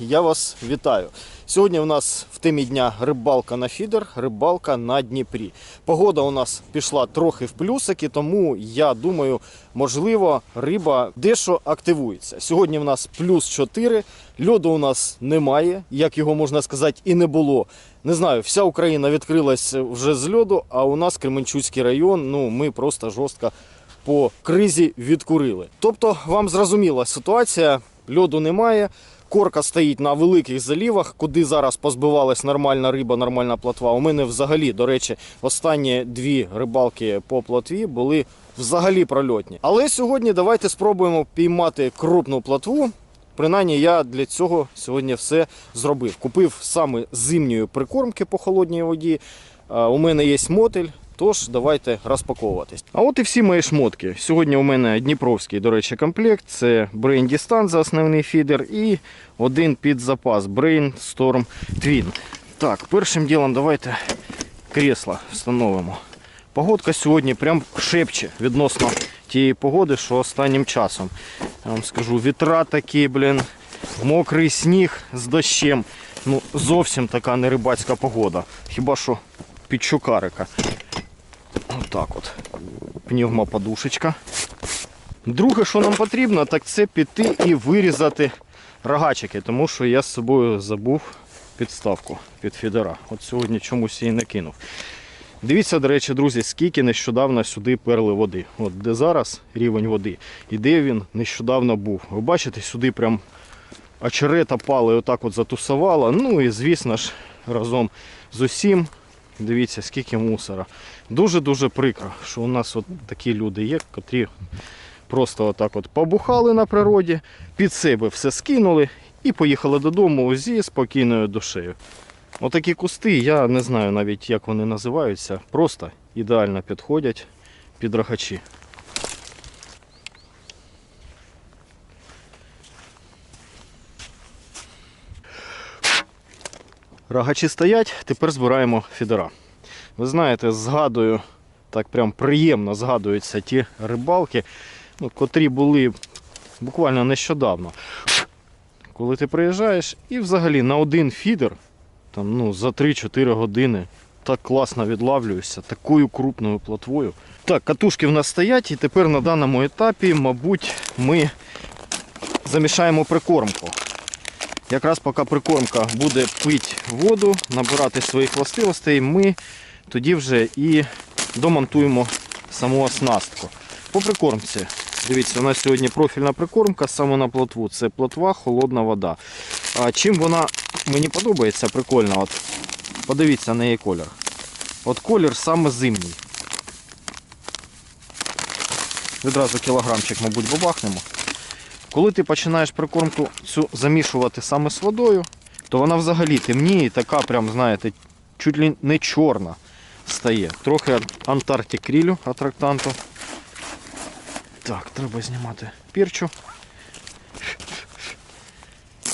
я вас вітаю. Сьогодні у нас в темі дня рибалка на фідер, рибалка на Дніпрі. Погода у нас пішла трохи в плюсики, тому я думаю, можливо, риба дещо активується. Сьогодні в нас плюс 4, льоду у нас немає, як його можна сказати, і не було. Не знаю, вся Україна відкрилась вже з льоду, а у нас Кременчуцький район, ну ми просто жорстко по кризі відкурили. Тобто, вам зрозуміла ситуація, льоду немає. Корка стоїть на великих залівах, куди зараз позбивалась нормальна риба, нормальна плотва. У мене взагалі, до речі, останні дві рибалки по плотві були взагалі прольотні. Але сьогодні давайте спробуємо піймати крупну плотву. Принаймні я для цього сьогодні все зробив. Купив саме зимньої прикормки по холодній воді. У мене є мотель, тож давайте розпаковуватись. А от і всі мої шмотки. Сьогодні у мене Дніпровський, до речі, комплект. Це Brain Distance основний фідер і один під запас Brain Storm Twin. Так, першим ділом давайте кресла встановимо. Погодка сьогодні прям шепче відносно тієї погоди, що останнім часом. Я вам скажу, вітра такі, блін, мокрий сніг з дощем. Ну, зовсім така не рибацька погода. Хіба що під щукарика. Отак от. Пневмоподушечка. Друге, що нам потрібно, так це піти і вирізати рогачики, тому що я з собою забув підставку під фідера. От сьогодні чомусь її не кинув. Дивіться, до речі, друзі, скільки нещодавно сюди перли води. От де зараз рівень води і де він нещодавно був. Ви бачите, сюди прям очерета пали, отак от затусувала. Ну і звісно ж, разом з усім, дивіться, скільки мусора. Дуже-дуже прикро, що у нас от такі люди є, котрі просто отак от побухали на природі, під себе все скинули і поїхали додому зі спокійною душею. Отакі кусти, я не знаю навіть як вони називаються, просто ідеально підходять під рахачі. Рогачі стоять, тепер збираємо фідера. Ви знаєте, згадую, так прям приємно згадуються ті рибалки, ну, котрі були буквально нещодавно. Коли ти приїжджаєш і взагалі на один фідер там, ну, за 3-4 години так класно відлавлююся, такою крупною плотвою. Так, катушки в нас стоять, і тепер на даному етапі, мабуть, ми замішаємо прикормку. Якраз поки прикормка буде пити воду, набирати своїх властивостей, ми тоді вже і домонтуємо саму оснастку. По прикормці. Дивіться, у нас сьогодні профільна прикормка саме на плотву. Це плотва, холодна вода. А чим вона мені подобається прикольно, от подивіться на її колір. От колір саме зимній. Відразу кілограмчик, мабуть, бабахнемо. Коли ти починаєш прикормку цю замішувати саме з водою, то вона взагалі темніє, і така прям, знаєте, чуть ли не чорна стає. Трохи Антарктик крілю атрактанту. Так, треба знімати пірчу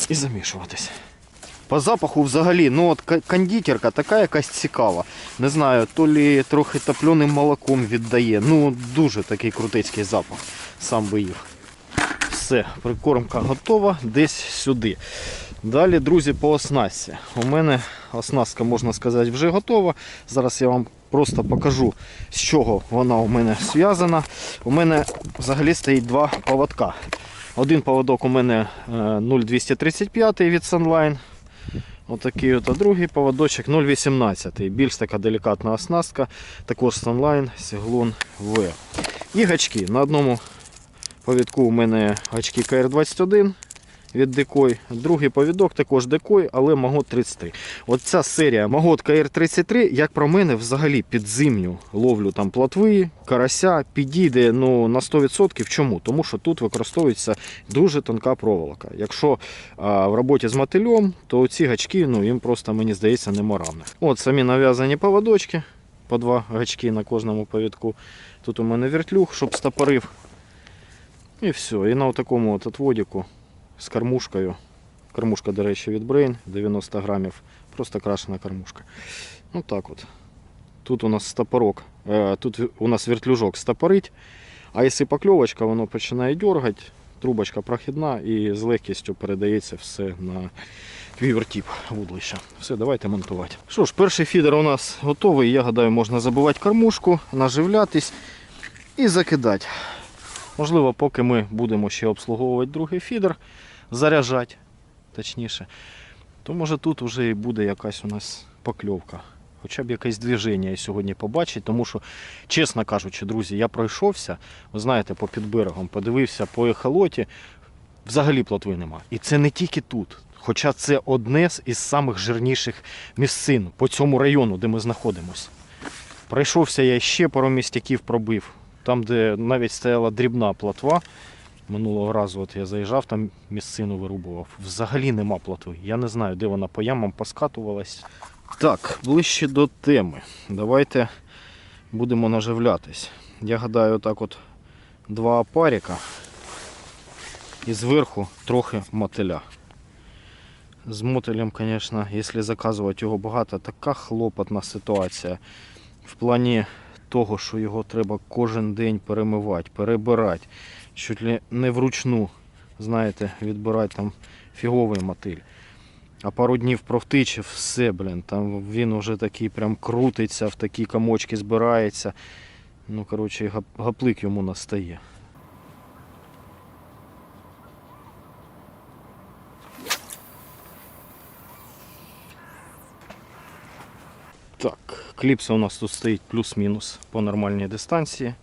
і замішуватись. По запаху взагалі, ну от кондитерка така якась цікава. Не знаю, то лі трохи топленим молоком віддає. Ну, дуже такий крутецький запах. Сам би їв. Все, прикормка готова десь сюди. Далі, друзі, по оснастці. У мене оснастка, можна сказати, вже готова. Зараз я вам просто покажу, з чого вона у мене зв'язана. У мене взагалі стоїть два поводка. Один поводок у мене е, 0235 від Sunline. Отакий от, а другий поводочок 0,18. Більш така делікатна оснастка. Також Sunline Сіглон V. І гачки. На одному повідку у мене гачки КР-21 від Декой. Другий повідок також Декой, але Магот 33. От ця серія Магот КР-33, як про мене, взагалі під зимню ловлю там плотви, карася, підійде ну, на 100%. Чому? Тому що тут використовується дуже тонка проволока. Якщо а, в роботі з мотильом, то ці гачки, ну, їм просто, мені здається, неморавне. От самі нав'язані поводочки, по два гачки на кожному повідку. Тут у мене вертлюг, щоб стопорив. І все. І на такому от отводіку з кормушкою. Кормушка, до речі, від Brain 90 грамів. Просто крашена кормушка. Ну так от. Тут у нас стопорок. Е, Тут у нас вертлюжок стопорить. А якщо покльовочка, воно починає дергати, трубочка прохідна і з легкістю передається все на квівертіп вудлища. Все, давайте монтувати. Що ж, перший фідер у нас готовий. Я гадаю, можна забивати кормушку, наживлятись і закидати. Можливо, поки ми будемо ще обслуговувати другий фідер, заряджати, точніше, то може тут вже і буде якась у нас покльовка. Хоча б якесь движення я сьогодні побачить, тому що, чесно кажучи, друзі, я пройшовся, ви знаєте, по підберегам, подивився по ехолоті, взагалі плотви нема. І це не тільки тут. Хоча це одне з із самих жирніших місцин по цьому району, де ми знаходимося. Пройшовся я ще пару містяків пробив, там, де навіть стояла дрібна плотва. Минулого разу от я заїжджав, там місцину вирубував. Взагалі нема плотви. Я не знаю, де вона по ямам поскатувалась. Так, ближче до теми. Давайте будемо наживлятись. Я гадаю, так от два опаріка і зверху трохи мотиля. З мотилем, звісно, якщо заказувати його багато, така хлопотна ситуація. В плані того, що його треба кожен день перемивати, перебирати, чуть не вручну, знаєте, відбирати там фіговий мотиль. А пару днів провтичив, все, блін, там він уже такий прям крутиться, в такі комочки збирається. Ну, коротше, гаплик йому настає. Так, кліпса у нас тут стоїть плюс-мінус по нормальній дистанції.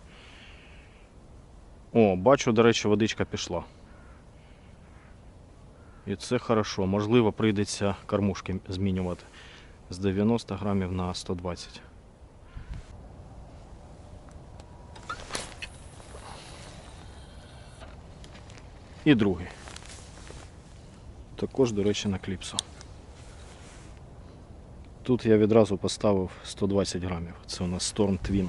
О, бачу, до речі, водичка пішла. І це хорошо. Можливо, прийдеться кормушки змінювати з 90 грамів на 120. І другий. Також, до речі, на кліпсу. Тут я відразу поставив 120 грамів. Це у нас Storm Twin.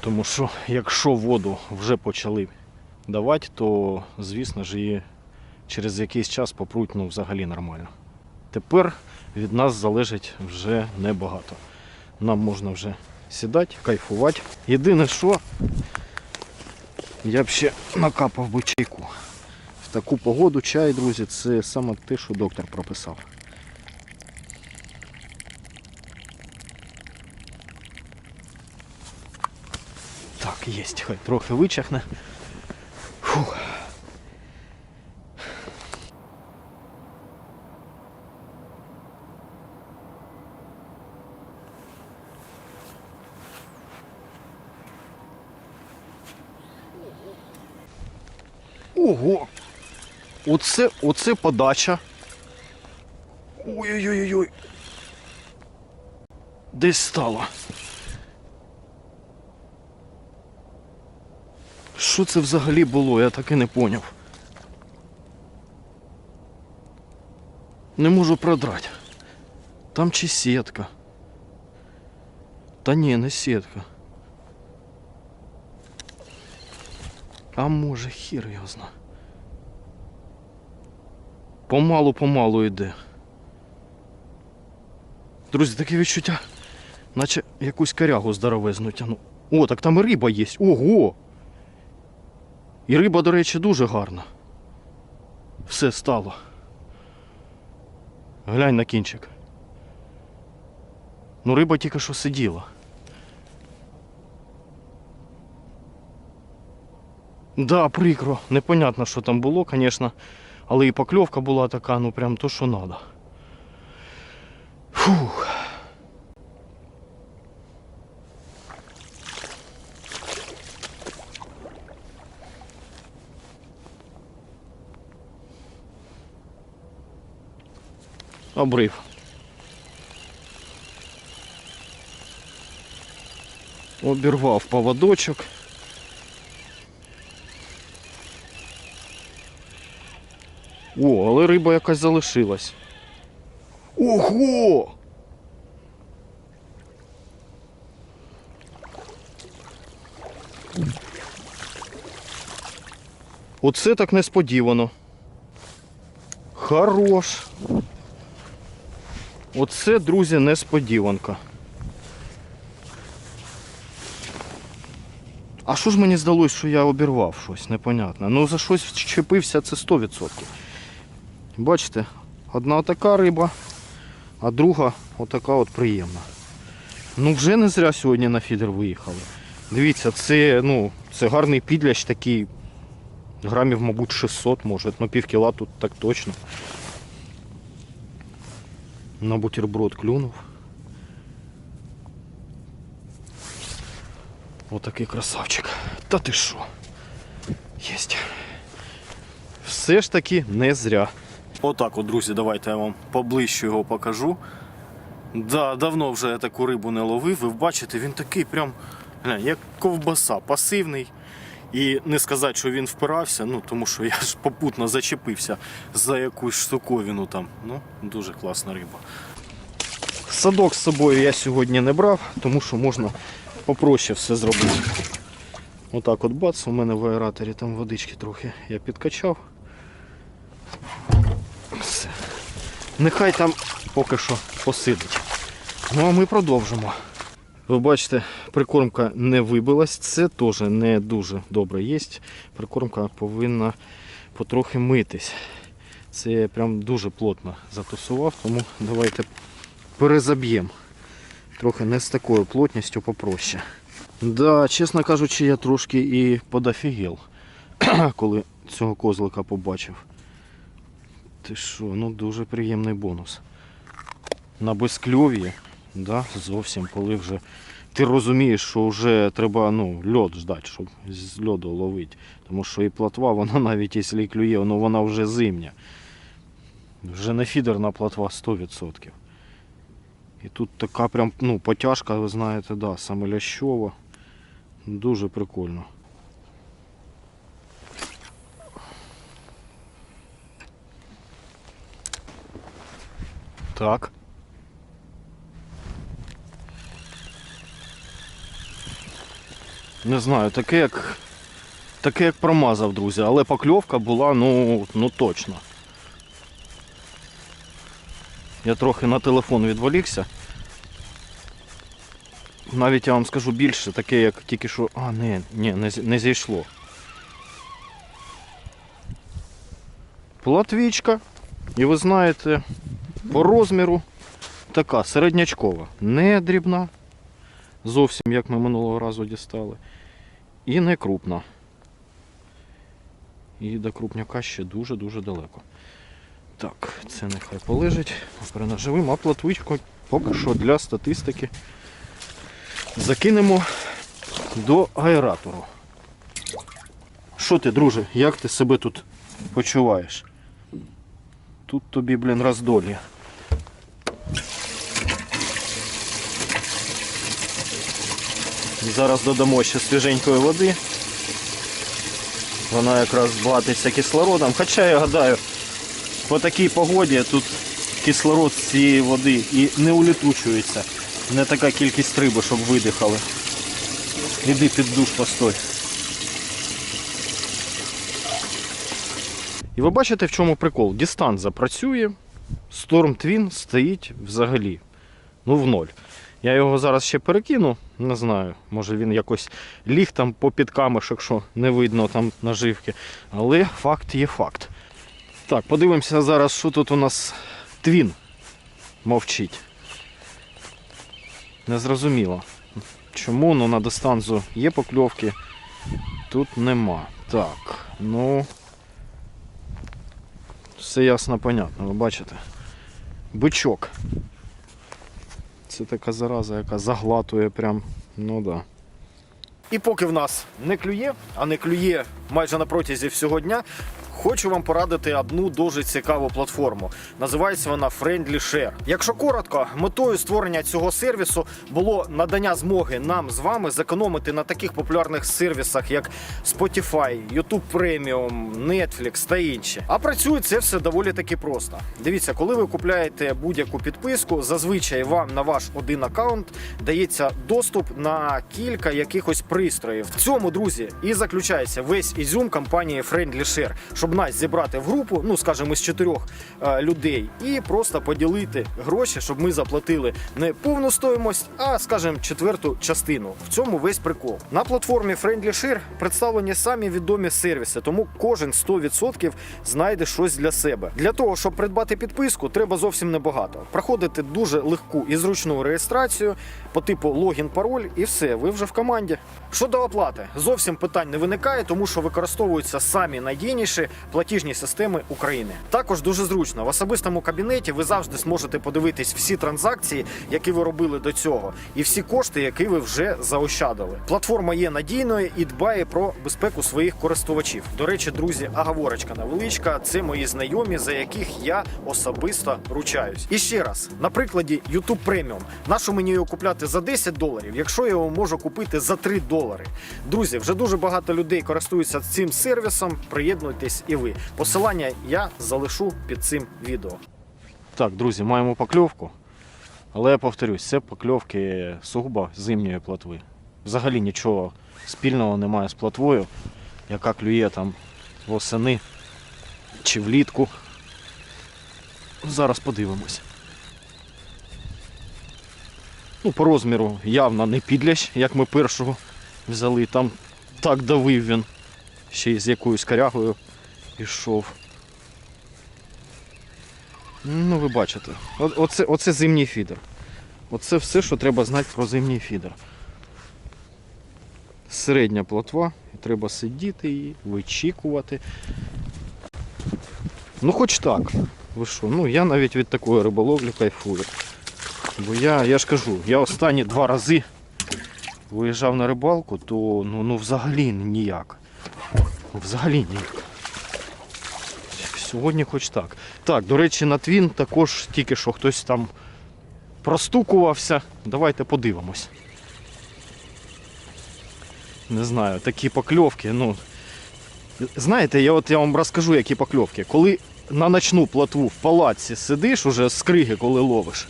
Тому що якщо воду вже почали давати, то звісно ж її через якийсь час попруть ну, взагалі нормально. Тепер від нас залежить вже небагато. Нам можна вже сідати, кайфувати. Єдине, що я б ще накапав би чайку. В таку погоду чай, друзі, це саме те, що доктор прописав. Так, єсть, хай трохи вичахне. Фух. Ого! Оце, оце подача. Ой-ой-ой-ой. Десь стало. Що це взагалі було, я так і не поняв. Не можу продрати. Там чи сітка. Та ні, не сітка. А може хір його зна. Помалу-помалу йде. Друзі, таке відчуття, наче якусь корягу здоровезну тяну. О, так там і риба є. Ого! І риба, до речі, дуже гарна. Все стало. Глянь на кінчик. Ну, риба тільки що сиділа. Да, прикро. Непонятно, що там було, звісно. Але і покльовка була така, ну прям то, що треба. Фух. Обрив. Обірвав поводочок. О, але риба якась залишилась. Ого! Оце так несподівано. Хорош. Оце, друзі, несподіванка. А що ж мені здалося, що я обірвав щось, непонятно. Ну за щось вчепився це 100%. Бачите, одна така риба, а друга отака от приємна. Ну вже не зря сьогодні на фідер виїхали. Дивіться, це, ну, це гарний підлящ такий. Грамів, мабуть, 600 може, ну пів кіла тут так точно. На бутерброд клюнув. Отакий красавчик. Та ти що? Єсть. Все ж таки не зря. Отак от, друзі, давайте я вам поближче його покажу. Да, давно вже я таку рибу не ловив. Ви бачите, він такий прям як ковбаса, пасивний. І не сказати, що він впирався, ну тому що я ж попутно зачепився за якусь штуковину там. Ну, дуже класна риба. Садок з собою я сьогодні не брав, тому що можна попроще все зробити. Отак от бац, у мене в аераторі там водички трохи я підкачав. Все. Нехай там поки що посидить. Ну а ми продовжимо. Ви бачите, прикормка не вибилась, це теж не дуже добре є. Прикормка повинна потрохи митись. Це я прям дуже плотно затусував, тому давайте перезаб'ємо. Трохи не з такою плотністю попроще. Да, чесно кажучи, я трошки і подофігел, коли цього козлика побачив. Ти що, ну дуже приємний бонус. На безкльов'ї, да, зовсім, коли вже ти розумієш, що вже треба ну, льод ждати, щоб з льоду ловити. Тому що і платва, вона навіть якщо клює, ну, вона вже зимня. Вже не фідерна платва 100%. І тут така прям ну, потяжка, ви знаєте, да, саме лящова. Дуже прикольно. Так. Не знаю, таке як. Таке як промазав, друзі, але покльовка була, ну, ну точно. Я трохи на телефон відволікся. Навіть я вам скажу більше, таке як тільки що... А, не, ні, не, не зійшло. Платвічка. І ви знаєте, по розміру така середнячкова. Не дрібна. Зовсім як ми минулого разу дістали. І не крупна. І до крупняка ще дуже-дуже далеко. Так, це нехай полежить. Перенаживимо, а платвичку поки що для статистики закинемо до аератору. Що ти, друже, як ти себе тут почуваєш? Тут тобі, блін, роздолі. Зараз додамо ще свіженької води. Вона якраз збагатиться кислородом. Хоча я гадаю, по такій погоді тут кислород з цієї води і не улітучується. Не така кількість риби, щоб видихали. Іди під душ постой. І ви бачите, в чому прикол? Дістант запрацює, Storm Twin стоїть взагалі. Ну, в ноль. Я його зараз ще перекину, не знаю, може він якось ліг там по під камешок, що не видно там наживки. Але факт є факт. Так, подивимося зараз, що тут у нас твін мовчить. Незрозуміло. Чому? Ну на дистанцію є покльовки, тут нема. Так, ну. Все ясно, понятно, ви бачите. Бичок. Це така зараза, яка заглатує прям, ну да. І поки в нас не клює, а не клює майже на протязі всього дня, хочу вам порадити одну дуже цікаву платформу. Називається вона Friendly Share. Якщо коротко, метою створення цього сервісу було надання змоги нам з вами зекономити на таких популярних сервісах, як Spotify, YouTube Premium, Netflix та інші. А працює це все доволі таки просто. Дивіться, коли ви купляєте будь-яку підписку, зазвичай вам на ваш один аккаунт дається доступ на кілька якихось пристроїв. В цьому, друзі, і заключається весь ізюм компанії Friendly Share. Щоб нас зібрати в групу, ну скажімо, з чотирьох е, людей, і просто поділити гроші, щоб ми заплатили не повну стоїмость, а скажімо, четверту частину. В цьому весь прикол. На платформі Friendly Share представлені самі відомі сервіси, тому кожен 100% знайде щось для себе. Для того, щоб придбати підписку, треба зовсім небагато. Проходити дуже легку і зручну реєстрацію по типу логін, пароль, і все, ви вже в команді. Щодо оплати, зовсім питань не виникає, тому що використовуються самі найдійніші платіжні системи України. Також дуже зручно. В особистому кабінеті ви завжди зможете подивитись всі транзакції, які ви робили до цього, і всі кошти, які ви вже заощадили. Платформа є надійною і дбає про безпеку своїх користувачів. До речі, друзі, аговорочка невеличка. Це мої знайомі, за яких я особисто ручаюсь. І ще раз, на прикладі YouTube Premium. Нащо мені його купляти за 10 доларів, якщо я його можу купити за 3 долари? Друзі, вже дуже багато людей користуються цим сервісом. Приєднуйтесь і ви. Посилання я залишу під цим відео. Так, друзі, маємо покльовку. Але я повторюсь, це покльовки сугубо зимньої плотви. Взагалі нічого спільного немає з плотвою, яка клює там восени чи влітку. Зараз подивимось. Ну, по розміру явно не підлящ, як ми першого взяли. Там так давив він. Ще й з якоюсь корягою пішов. Ну, ви бачите. Оце, оце зимній фідер. Оце все, що треба знати про зимній фідер. Середня плотва, треба сидіти її, вичікувати. Ну хоч так. Ви що? Ну я навіть від такої риболовлі кайфую. Бо я, я ж кажу, я останні два рази виїжджав на рибалку, то ну, ну взагалі ніяк. Взагалі ніяк. Сьогодні хоч так. Так, до речі, на твін також тільки що хтось там простукувався. Давайте подивимось. Не знаю, такі покльовки, ну. Знаєте, я от я вам розкажу, які покльовки. Коли на ночну плотву в палаці сидиш уже з криги, коли ловиш,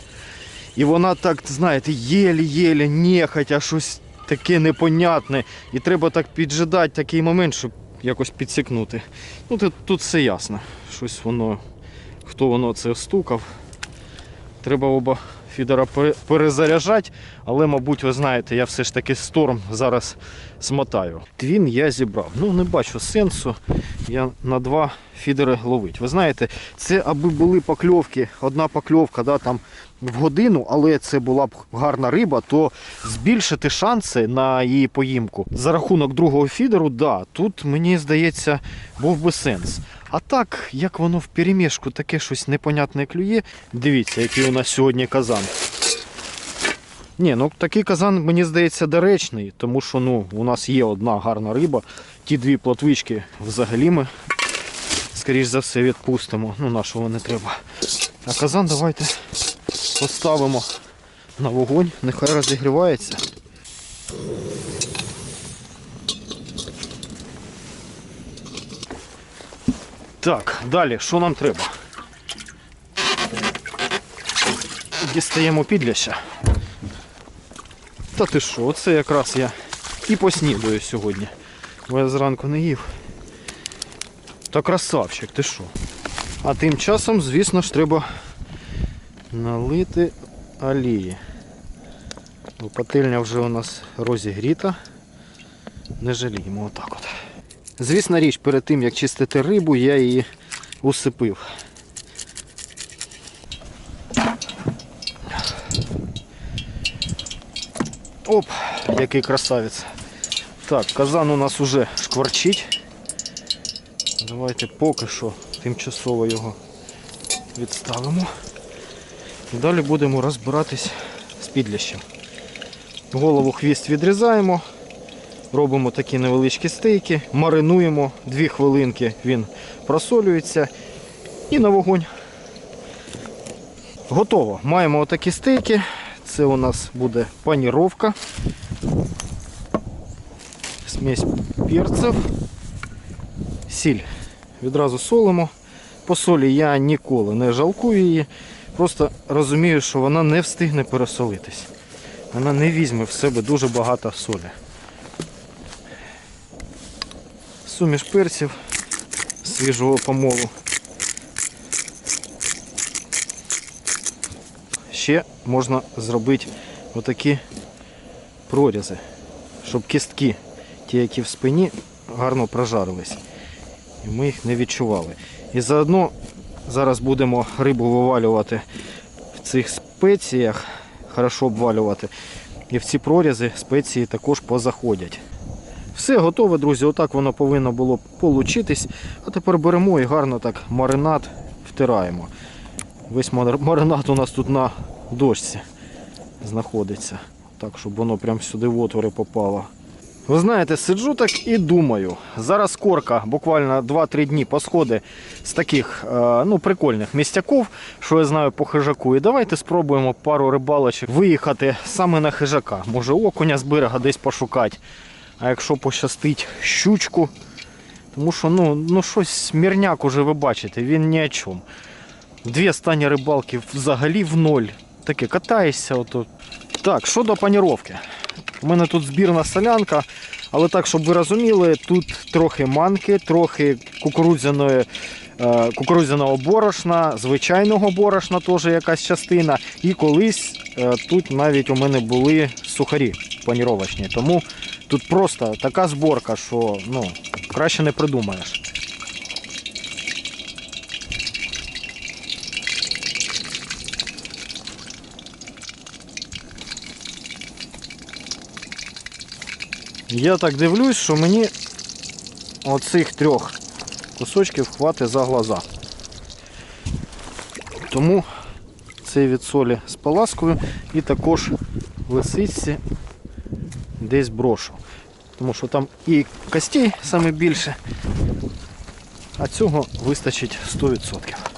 і вона так, знаєте, єлі-єлі, нехотя, щось таке непонятне. І треба так піджидати такий момент, щоб якось підсікнути. Ну тут, все ясно. Щось воно, хто воно це стукав. Треба оба фідера перезаряджати, але, мабуть, ви знаєте, я все ж таки сторм зараз смотаю. Твін я зібрав. Ну, не бачу сенсу. Я на два фідери ловить. Ви знаєте, це аби були покльовки, одна покльовка да, там в годину, але це була б гарна риба, то збільшити шанси на її поїмку за рахунок другого фідеру, да, тут мені здається, був би сенс. А так, як воно в перемішку таке щось непонятне клює. Дивіться, який у нас сьогодні казан. Ні, ну такий казан, мені здається, доречний, тому що ну, у нас є одна гарна риба. Ті дві плотвички взагалі ми, скоріш за все, відпустимо. Ну, нашого не треба. А казан давайте поставимо на вогонь, нехай розігрівається. Так, далі, що нам треба? Дістаємо підляща. Та ти що, оце якраз я і поснідаю сьогодні. Бо я зранку не їв. Та красавчик, ти що? А тим часом, звісно ж, треба налити олії. Пательня вже у нас розігріта. Не жаліємо отак от. Звісна річ, перед тим як чистити рибу, я її усипив. Оп, який красавець. Так, казан у нас уже шкварчить. Давайте поки що тимчасово його відставимо. Далі будемо розбиратись з підлящем. Голову хвіст відрізаємо, робимо такі невеличкі стейки, маринуємо 2 хвилинки, він просолюється і на вогонь. Готово. Маємо отакі стейки. Це у нас буде паніровка. Смесь перців, сіль. Відразу солимо. По солі я ніколи не жалкую її. Просто розумію, що вона не встигне пересолитись. Вона не візьме в себе дуже багато солі. Суміш перців свіжого помолу. Ще можна зробити отакі прорізи, щоб кістки, ті, які в спині, гарно прожарились. І ми їх не відчували. І заодно зараз будемо рибу вивалювати в цих спеціях, хорошо обвалювати. І в ці прорізи спеції також позаходять. Все готове, друзі. Отак воно повинно було получитись. А тепер беремо і гарно так маринад втираємо. Весь маринад у нас тут на дошці знаходиться. Так, щоб воно прям сюди в отвори попало. Ви знаєте, сиджу так і думаю. Зараз корка буквально 2-3 дні посходи з таких е, ну, прикольних містяків, що я знаю по хижаку. І давайте спробуємо пару рибалочок виїхати саме на хижака. Може окуня з берега десь пошукати. А якщо пощастить щучку. Тому що ну, ну щось мірняк уже ви бачите, він ні о чому. Дві останні рибалки взагалі в ноль. Таке катаєшся. Ото. Так, щодо паніровки. У мене тут збірна солянка, але так, щоб ви розуміли, тут трохи манки, трохи кукурудзяної, е, кукурудзяного борошна, звичайного борошна теж якась частина. І колись е, тут навіть у мене були сухарі паніровочні. Тому тут просто така зборка, що ну, краще не придумаєш. Я так дивлюсь, що мені оцих трьох кусочків хватить за глаза. Тому цей від солі з паласкою і також лисиці десь брошу. Тому що там і костей саме більше, а цього вистачить 100%.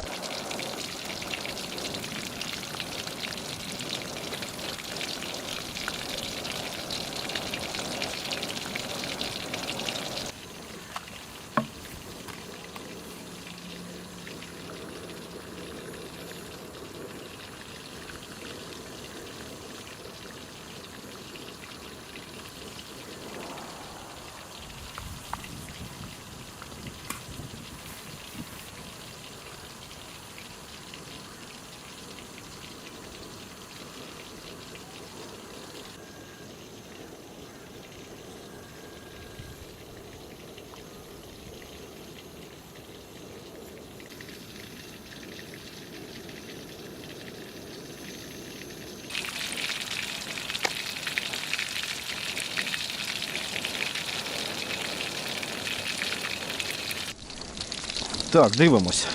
Так, дивимось.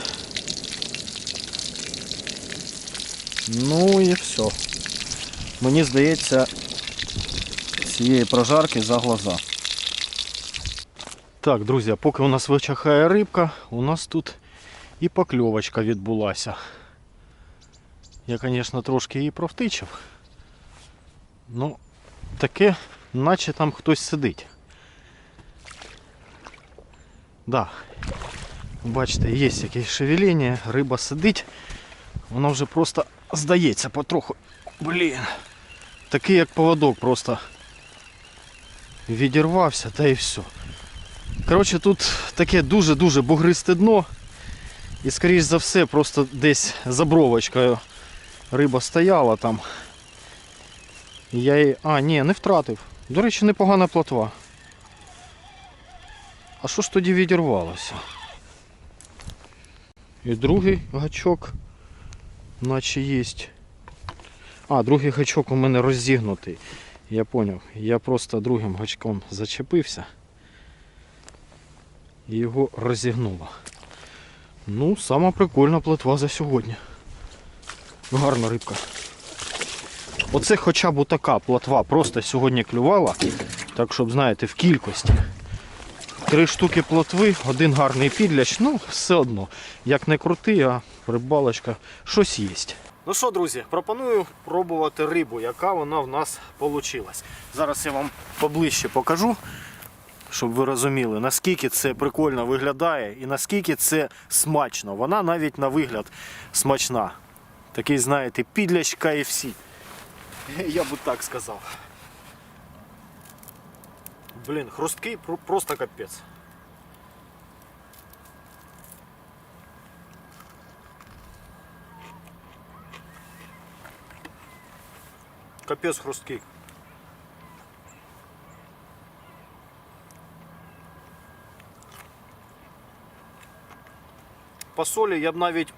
Ну і все. Мені здається, цієї прожарки за глаза. Так, друзі, поки у нас вичахає рибка, у нас тут і покльовочка відбулася. Я, звісно, трошки її провтичив. Ну, таке, наче там хтось сидить. Да, Бачите, є якесь шевеління, риба сидить, вона вже просто здається потроху. Блін. Такий як поводок просто відірвався та і все. Коротше, тут таке дуже-дуже бугристе дно. І скоріш за все просто десь за бровочкою риба стояла там. Я її... А, ні, не втратив. До речі, непогана плотва. А що ж тоді відірвалося? І другий гачок, наче є. А, другий гачок у мене розігнутий. Я зрозумів. Я просто другим гачком зачепився і його розігнуло. Ну, сама прикольна плотва за сьогодні. Гарна рибка. Оце хоча б така плотва просто сьогодні клювала. Так щоб, знаєте, в кількості. Три штуки плотви, один гарний підляч, ну все одно. Як не крути, а рибалочка щось є. Ну що, друзі, пропоную пробувати рибу, яка вона в нас вийшла. Зараз я вам поближче покажу, щоб ви розуміли, наскільки це прикольно виглядає і наскільки це смачно. Вона навіть на вигляд смачна. Такий, знаєте, підляч KFC. Я би так сказав. Блин, хрусткий просто капець. Капець хрусткий. По солі я б навіть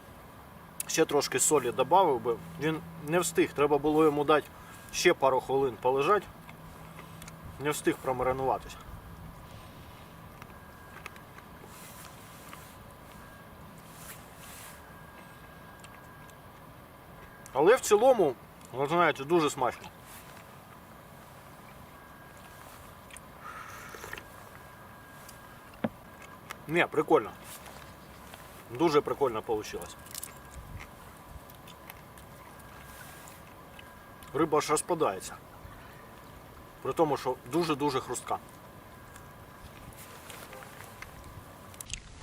ще трошки солі додав би, він не встиг, треба було йому дати ще пару хвилин полежати. Не встиг промаринуватися. Але в цілому, ви знаєте, дуже смачно. Не, прикольно. Дуже прикольно вийшло. Риба аж розпадається. При тому, що дуже-дуже хрустка.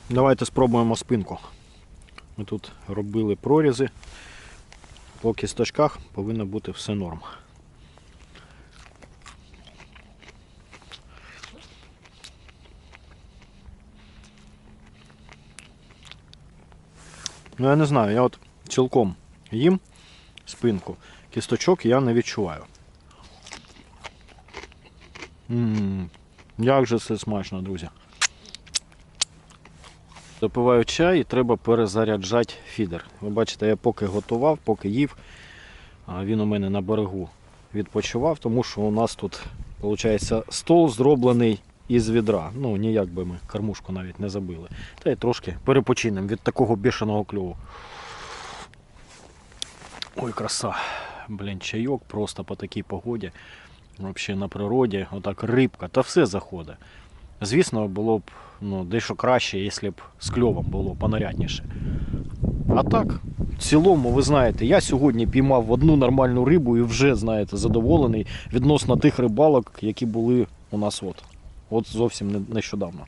Давайте спробуємо спинку. Ми тут робили прорізи. По кісточках повинно бути все норм. Ну я не знаю, я от цілком їм спинку. Кісточок я не відчуваю. М, Як же це смачно, друзі. Допиваю чай і треба перезаряджати фідер. Ви бачите, я поки готував, поки їв, він у мене на берегу відпочивав, тому що у нас тут виходить, стол зроблений із відра. Ну, ніяк би ми кормушку навіть не забили. Та й трошки перепочинемо від такого бешеного кльову. Ой, краса. Блін, чайок просто по такій погоді. Взагалі на природі, отак рибка, та все заходить. Звісно, було б ну, дещо краще, якщо б з кльовом було понарядніше. А так, в цілому, ви знаєте, я сьогодні піймав одну нормальну рибу і вже, знаєте, задоволений відносно тих рибалок, які були у нас от. От зовсім не- нещодавно.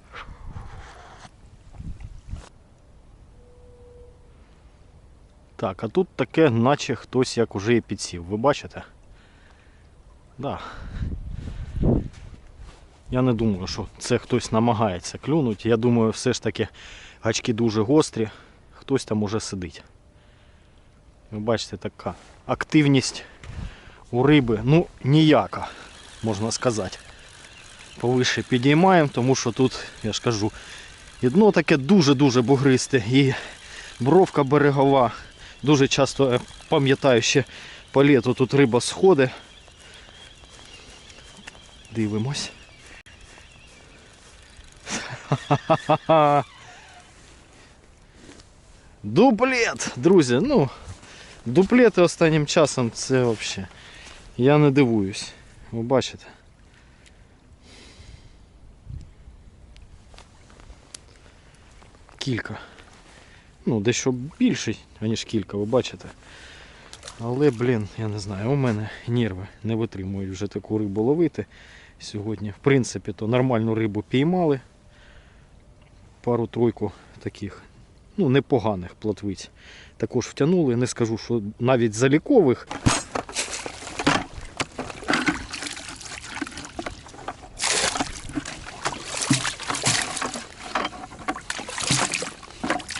Так, а тут таке, наче хтось як уже і підсів. Ви бачите? Да. Я не думаю, що це хтось намагається клюнути. Я думаю, все ж таки гачки дуже гострі, хтось там уже сидить. Ви бачите, така активність у риби, ну, ніяка, можна сказати. Повише підіймаємо, тому що тут, я ж кажу, і дно таке дуже-дуже бугристе, і бровка берегова. Дуже часто пам'ятаю ще по літу тут риба сходить. Дивимось. Дуплет, друзі. Ну, дуплети останнім часом це взагалі. Я не дивуюсь. Ви бачите? Кілька. Ну, дещо більший, аніж кілька, ви бачите. Але, блін, я не знаю, у мене нерви не витримують вже таку рибу ловити. Сьогодні, в принципі, то нормальну рибу піймали. Пару-тройку таких, ну, непоганих плотвиць. Також втягнули. Не скажу, що навіть залікових,